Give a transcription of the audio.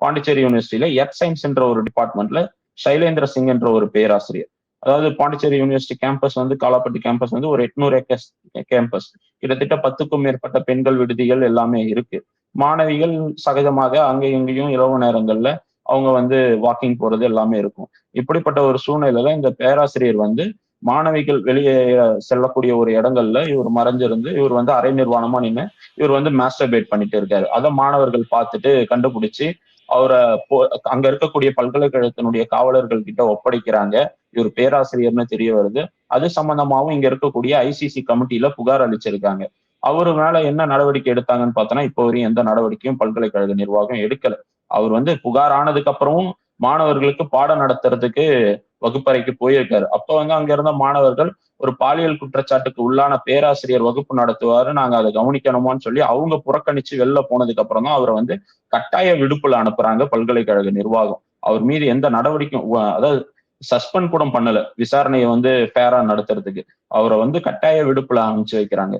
பாண்டிச்சேரி யூனிவர்சிட்டியில earth science என்ற ஒரு டிபார்ட்மெண்ட்ல சைலேந்திர சிங் என்ற ஒரு பேராசிரியர். அதாவது பாண்டிச்சேரி யூனிவர்சிட்டி கேம்பஸ் வந்து காலாப்பட்டி கேம்பஸ் வந்து ஒரு எட்நூறு ஏக்கர்ஸ் கேம்பஸ் கிட்டத்தட்ட பத்துக்கும் மேற்பட்ட பெண்கள் விடுதிகள் எல்லாமே இருக்கு. மாணவிகள் சகஜமாக அங்கே இங்கேயும் இரவு நேரங்கள்ல அவங்க வந்து வாக்கிங் போறது எல்லாமே இருக்கும். இப்படிப்பட்ட ஒரு சூழ்நிலையில இந்த பேராசிரியர் வந்து மாணவிகள் வெளியே செல்லக்கூடிய ஒரு இடங்கள்ல இவர் மறைஞ்சிருந்து இவர் வந்து அரை நிர்வாணமா நின்று இவர் வந்து மாஸ்டர்பேட் பண்ணிட்டு இருக்காரு. அதை மாணவர்கள் பார்த்துட்டு கண்டுபிடிச்சு அவரை அங்க இருக்கக்கூடிய பல்கலைக்கழகத்தினுடைய காவலர்கள் கிட்ட ஒப்படைக்கிறாங்க. இவர் பேராசிரியர்னு தெரிய வருது. அது சம்பந்தமாவும் இங்க இருக்கக்கூடிய ஐசிசி கமிட்டியில புகார் அளிச்சிருக்காங்க. அவரு மேல என்ன நடவடிக்கை எடுத்தாங்கன்னு பார்த்தோன்னா இப்போ வரையும் எந்த நடவடிக்கையும் பல்கலைக்கழக நிர்வாகம் எடுக்கல. அவர் வந்து புகார் ஆனதுக்கு அப்புறமும் மாணவர்களுக்கு பாடம் நடத்துறதுக்கு வகுப்பறைக்கு போயிருக்காரு. அப்ப வந்து அங்க இருந்த மாணவர்கள் ஒரு பாலியல் குற்றச்சாட்டுக்கு உள்ளான பேராசிரியர் வகுப்பு நடத்துவாரு. நாங்க அதை கவனிக்கணுமான்னு சொல்லி அவங்க புறக்கணிச்சு வெளில போனதுக்கு அப்புறம் தான் அவரை வந்து கட்டாய விடுப்புல அனுப்புறாங்க பல்கலைக்கழக நிர்வாகம். அவர் மீது எந்த நடவடிக்கையும் அதாவது சஸ்பெண்ட் கூட பண்ணல. விசாரணையை வந்து ஃபேரா நடத்துறதுக்கு. அவரை வந்து கட்டாய விடுப்புல அனுப்பிச்சு வைக்கிறாங்க.